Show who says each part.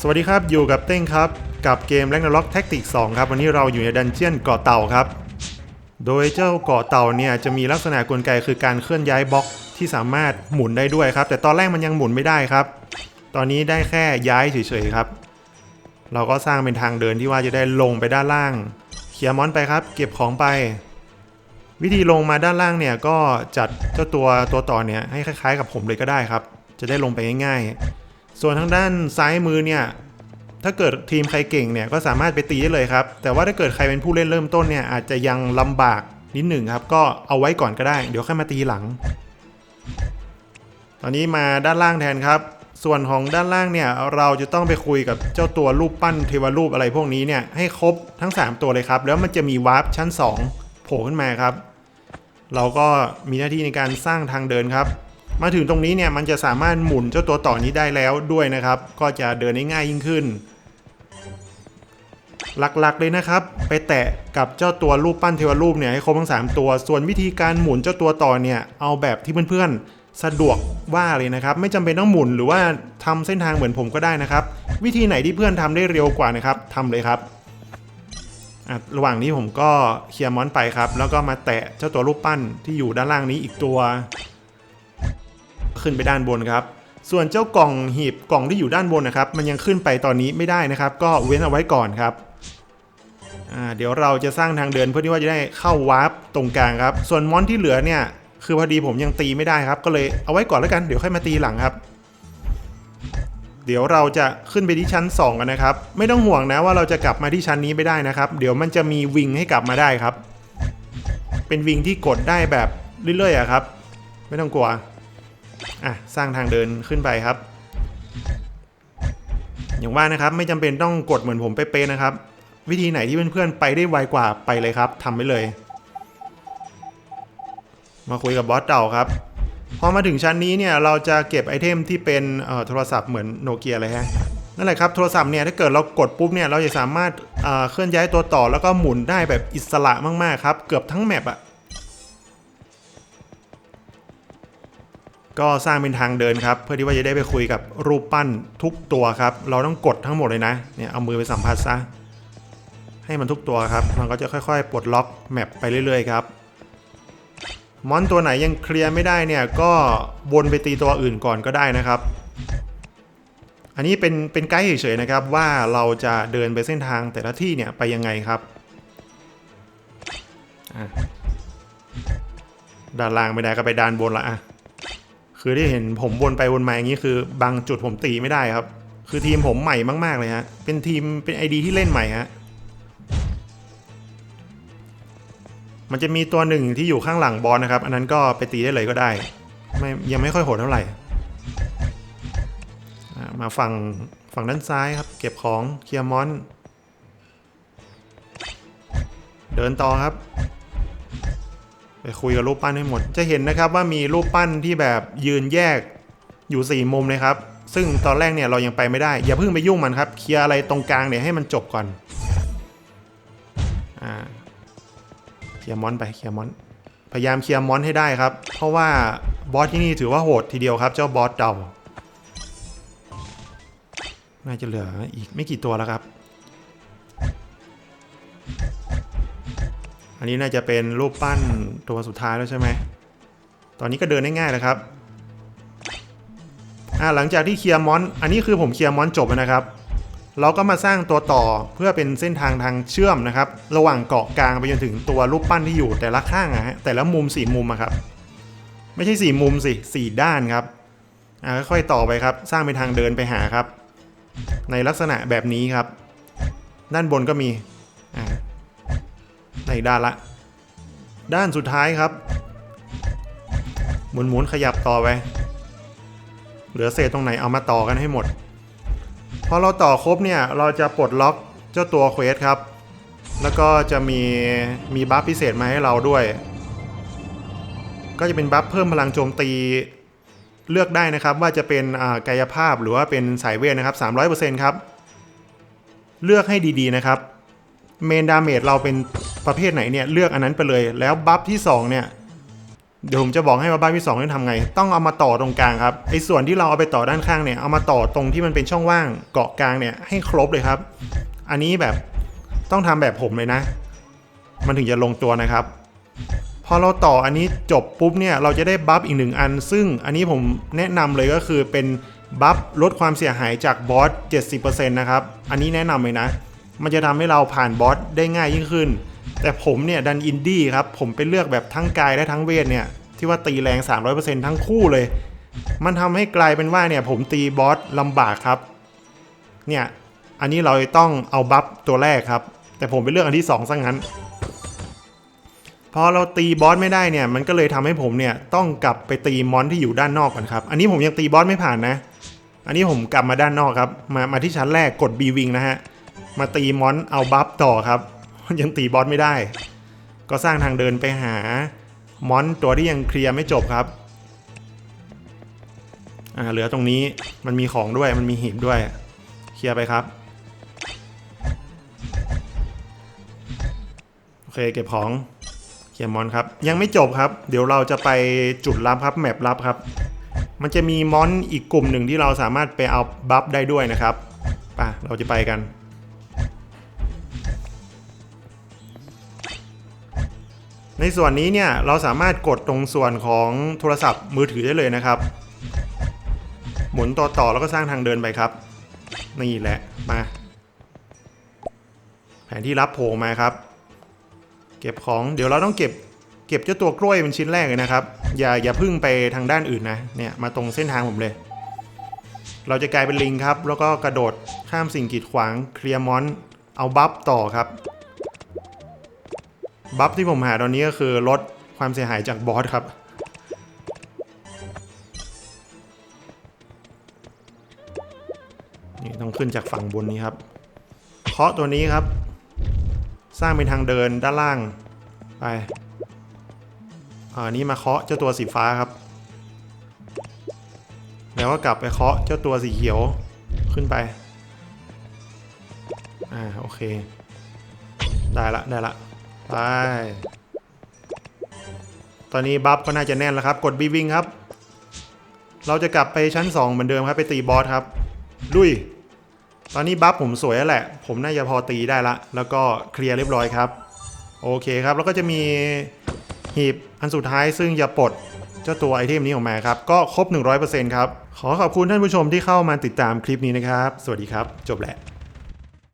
Speaker 1: สวัสดีครับ อยู่กับเต้งครับ กับเกม r a g n a r o k Tactics 2 ครับ วันนี้เราอยู่ในดันเจียนเกาะเต่าครับ โดยเจ้าเกาะเต่าเนี่ยจะมีลักษณะกลไกคือการเคลื่อนย้ายบล็อกที่สามารถหมุนได้ด้วยครับ แต่ตอนแรกมันยังหมุนไม่ได้ครับ ตอนนี้ได้แค่ย้ายเฉยๆครับ เราก็สร้างเป็นทางเดินที่ว่าจะได้ลงไปด้านล่างเคลียร์มอนไปครับ เก็บของไป วิธีลงมาด้านล่างเนี่ยก็จัดเจ้าตัวตัวต่อเนี่ยให้คล้าย ๆ กับผมเลยก็ได้ครับ จะได้ลงไปง่ายๆ ส่วนทางด้านซ้ายมือเนี่ยถ้าเกิดทีมใครเก่งเนี่ยก็สามารถไปตีได้เลยครับ แต่ว่าถ้าเกิดใครเป็นผู้เล่นเริ่มต้นเนี่ยอาจจะยังลำบากนิดหนึ่งครับ ก็เอาไว้ก่อนก็ได้ เดี๋ยวค่อยมาตีหลัง ตอนนี้มาด้านล่างแทนครับ ส่วนของด้านล่างเนี่ยเราจะต้องไปคุยกับเจ้าตัวรูปปั้นเทวรูปอะไรพวกนี้เนี่ยให้ครบทั้ง 3 ตัวเลยครับ แล้วมันจะมีวาร์ปชั้น 2 โผล่ขึ้นมาครับ เราก็มีหน้าที่ในการสร้างทางเดินครับ มาถึงตรงนี้เนี่ยมันจะสามารถหมุนเจ้าตัวต่อนี้ได้แล้วด้วยนะครับ ก็จะเดินได้ง่ายยิ่งขึ้น หลักๆเลยนะครับ ไปแตะกับเจ้าตัวรูปปั้นเทวรูปเนี่ยให้ครบทั้ง 3 ตัว ส่วนวิธีการหมุนเจ้าตัวต่อเนี่ยเอาแบบที่เพื่อนๆสะดวกว่าเลยนะครับ ไม่จำเป็นต้องหมุนหรือว่าทำเส้นทางเหมือนผมก็ได้นะครับ วิธีไหนที่เพื่อนทำได้เร็วกว่านะครับทำเลยครับระหว่างนี้ผมก็เคลียร์มอนไปครับ แล้วก็มาแตะเจ้าตัวรูปปั้นที่อยู่ด้านล่างนี้อีกตัว ขึ้นไปด้านบนครับ ส่วนเจ้ากล่องหีบกล่องที่อยู่ด้านบนนะครับ มันยังขึ้นไปตอนนี้ไม่ได้นะครับ ก็เว้นเอาไว้ก่อนครับเดี๋ยวเราจะสร้างทางเดินเพื่อที่ว่าจะได้เข้าวาร์ปตรงกลางครับ ส่วนมอนที่เหลือเนี่ย คือพอดีผมยังตีไม่ได้ครับ ก็เลยเอาไว้ก่อนแล้วกัน เดี๋ยวค่อยมาตีหลังครับ เดี๋ยวเราจะขึ้นไปที่ชั้น 2 กันนะครับ ไม่ต้องห่วงนะว่าเราจะกลับมาที่ชั้นนี้ไม่ได้นะครับ เดี๋ยวมันจะมีวิงให้กลับมาได้ครับ เป็นวิงที่กดได้แบบเรื่อยๆครับ ไม่ต้องกลัว อะสร้างทางเดินขึ้นไปครับ อย่างว่านะครับไม่จำเป็นต้องกดเหมือนผมเป๊ะๆนะครับ วิธีไหนที่เพื่อนๆไปได้ไวกว่าไปเลยครับทำไปเลย มาคุยกับบอสเต่าครับพอมาถึงชั้นนี้เนี่ยเราจะเก็บไอเทมที่เป็นโทรศัพท์เหมือนโนเกียเลยฮะนั่นแหละครับโทรศัพท์เนี่ยถ้าเกิดเรากดปุ๊บเนี่ยเราจะสามารถเอ่อเคลื่อนย้ายตัวต่อแล้วก็หมุนได้แบบอิสระมากๆครับ เกือบทั้งแมปอะ ก็สร้างเป็นทางเดินครับ เพื่อที่ว่าจะได้ไปคุยกับรูปปั้นทุกตัวครับ เราต้องกดทั้งหมดเลยนะเนี่ยเอามือไปสัมผัสซะให้มันทุกตัวครับ มันก็จะค่อยๆ ปลดล็อกแมปไปเรื่อยๆครับมอนตัวไหนยังเคลียร์ไม่ได้เนี่ยก็วนไปตีตัวอื่นก่อนก็ได้นะครับ อันนี้เป็นเป็นไกด์เฉยๆนะครับ ว่าเราจะเดินไปเส้นทางแต่ละที่เนี่ยไปยังไงครับด้านล่างไม่ได้ก็ไปด้านบนละอะ คือที่เห็นผมวนไปวนมาอย่างนี้คือ บางจุดผมตีไม่ได้ครับ คือทีมผมใหม่มากๆเลยฮะ เป็นทีมเป็นไอดีที่เล่นใหม่ฮะ มันจะมีตัวหนึ่งที่อยู่ข้างหลังบอลนะครับ อันนั้นก็ไปตีได้เลยก็ได้ ไม่ยังไม่ค่อยโหดเท่าไหร่ มาฝั่งฝั่งด้านซ้ายครับ เก็บของเคลียร์มอน เดินต่อครับ ไปคุยกับรูปปั้นให้หมด จะเห็นนะครับว่ามีรูปปั้นที่แบบยืนแยกอยู่สี่มุมเลยครับ ซึ่งตอนแรกเนี่ยเรายังไปไม่ได้ อย่าเพิ่งไปยุ่งมันครับ เคลียร์อะไรตรงกลางเนี่ยให้มันจบก่อน อ่า เคลียร์มอนไป เคลียร์มอน พยายามเคลียร์มอนให้ได้ครับ เพราะว่าบอสที่นี่ถือว่าโหดทีเดียวครับ เจ้าบอสเดาน่าจะเหลืออีกไม่กี่ตัวแล้วครับ อันนี้น่าจะเป็นรูปปั้นตัวสุดท้ายแล้วใช่ไหม ตอนนี้ก็เดินได้ง่ายแล้วครับ อ่าหลังจากที่เคลียร์มอน อันนี้คือผมเคลียร์มอนจบแล้วนะครับ เราก็มาสร้างตัวต่อเพื่อเป็นเส้นทางทางเชื่อมนะครับ ระหว่างเกาะกลางไปจนถึงตัวรูปปั้นที่อยู่แต่ละข้างอะฮะ แต่ละมุมสี่มุมอะครับ ไม่ใช่สี่มุมสิสี่ด้านครับ อ่าค่อยๆต่อไปครับ สร้างเป็นทางเดินไปหาครับ ในลักษณะแบบนี้ครับ ด้านบนก็มี อ่า ในด้านละ ด้านสุดท้ายครับ หมุนหมุนๆขยับต่อไป เหลือเศษตรงไหนเอามาต่อกันให้หมด พอเราต่อครบเนี่ย เราจะปลดล็อกเจ้าตัวเควสครับ แล้วก็จะมีมีบัฟพิเศษมาให้เราด้วย ก็จะเป็นบัฟเพิ่มพลังโจมตีเลือกได้นะครับว่าจะเป็นกายภาพหรือว่าเป็นสายเวทนะครับ300%ครับ เลือกให้ดีๆนะครับ เมนดาเมจเราเป็นประเภทไหนเนี่ยเลือกอันนั้นไปเลย แล้วบัฟที่ 2 เนี่ย เดี๋ยวผมจะบอกให้ว่าบ้านที่สองนี่ทำไง ต้องเอามาต่อตรงกลางครับไอ้ส่วนที่เราเอาไปต่อด้านข้างเนี่ยเอามาต่อตรงที่มันเป็นช่องว่างเกาะกลางเนี่ยให้ครบเลยครับ อันนี้แบบต้องทำแบบผมเลยนะ มันถึงจะลงตัวนะครับ พอเราต่ออันนี้จบปุ๊บเนี่ยเราจะได้บัฟอีกหนึ่งอัน ซึ่งอันนี้ผมแนะนำเลยก็คือเป็นบัฟลดความเสียหายจากบอส 70%นะครับ อันนี้แนะนำเลยนะ มันจะทำให้เราผ่านบอสได้ง่ายยิ่งขึ้น แต่ผมเนี่ยดันอินดี้ครับ ผมไปเลือกแบบทั้งกายและทั้งเวทเนี่ยที่ว่าตีแรง 300%ทั้งคู่เลย มันทำให้กลายเป็นว่าเนี่ยผมตีบอสลำบากครับ เนี่ยอันนี้เราต้องเอาบัฟตัวแรกครับ แต่ผมไปเลือกอันที่2ซะงั้นพอเราตีบอสไม่ได้เนี่ยมันก็เลยทำให้ผมเนี่ยต้องกลับไปตีมอนที่อยู่ด้านนอกก่อนครับ อันนี้ผมยังตีบอสไม่ผ่านนะ อันนี้ผมกลับมาด้านนอกครับ มามาที่ชั้นแรกกด B วิงนะฮะ มาตีมอนเอาบัฟต่อครับ ยังตีบอสไม่ได้ ก็สร้างทางเดินไปหามอนตัวที่ยังเคลียร์ไม่จบครับอ่าเหลือตรงนี้มันมีของด้วยมันมีหีบด้วย เคลียร์ไปครับโอเคเก็บของเคลียร์มอนครับ ยังไม่จบครับ เดี๋ยวเราจะไปจุดลับครับแมปลับครับ มันจะมีมอนอีกกลุ่มหนึ่งที่เราสามารถไปเอาบัฟได้ด้วยนะครับไป่ะเราจะไปกัน ในส่วนนี้เนี่ยเราสามารถกดตรงส่วนของโทรศัพท์มือถือได้เลยนะครับ หมุนต่อต่อแล้วก็สร้างทางเดินไปครับ นี่แหละมา แผนที่รับโผล่มาครับ เก็บของเดี๋ยวเราต้องเก็บเก็บเจ้าตัวกล้วยเป็นชิ้นแรกเลยนะครับ อย่าอย่าพึ่งไปทางด้านอื่นนะเนี่ยมาตรงเส้นทางผมเลย เราจะกลายเป็นลิงครับ แล้วก็กระโดดข้ามสิ่งกีดขวางเคลียร์มอน เอาบัฟต่อครับ บัฟที่ผมหาตอนนี้ก็คือลดความเสียหายจากบอสครับ นี่ต้องขึ้นจากฝั่งบนนี้ครับ เคาะตัวนี้ครับ สร้างเป็นทางเดินด้านล่าง ไปอ่านี้มาเคาะเจ้าตัวสีฟ้าครับ แล้วก็กลับไปเคาะเจ้าตัวสีเขียวขึ้นไป อ่าโอเค ได้ละได้ละ ไป ตอนนี้บัฟก็น่าจะแน่นแล้วครับ กดบีวิงครับ เราจะกลับไปชั้น 2 เหมือนเดิมครับไปตีบอสครับลุยตอนนี้บัฟผมสวยแล้วแหละ ผมน่าจะพอตีได้ละ แล้วก็เคลียร์เรียบร้อยครับ โอเคครับ แล้วก็จะมีหีบอันสุดท้ายซึ่งจะปลดเจ้าตัวไอเทมนี้ออกมาครับ ก็ครบ 100%ครับ ขอขอบคุณท่านผู้ชมที่เข้ามาติดตามคลิปนี้นะครับ สวัสดีครับ จบแหละ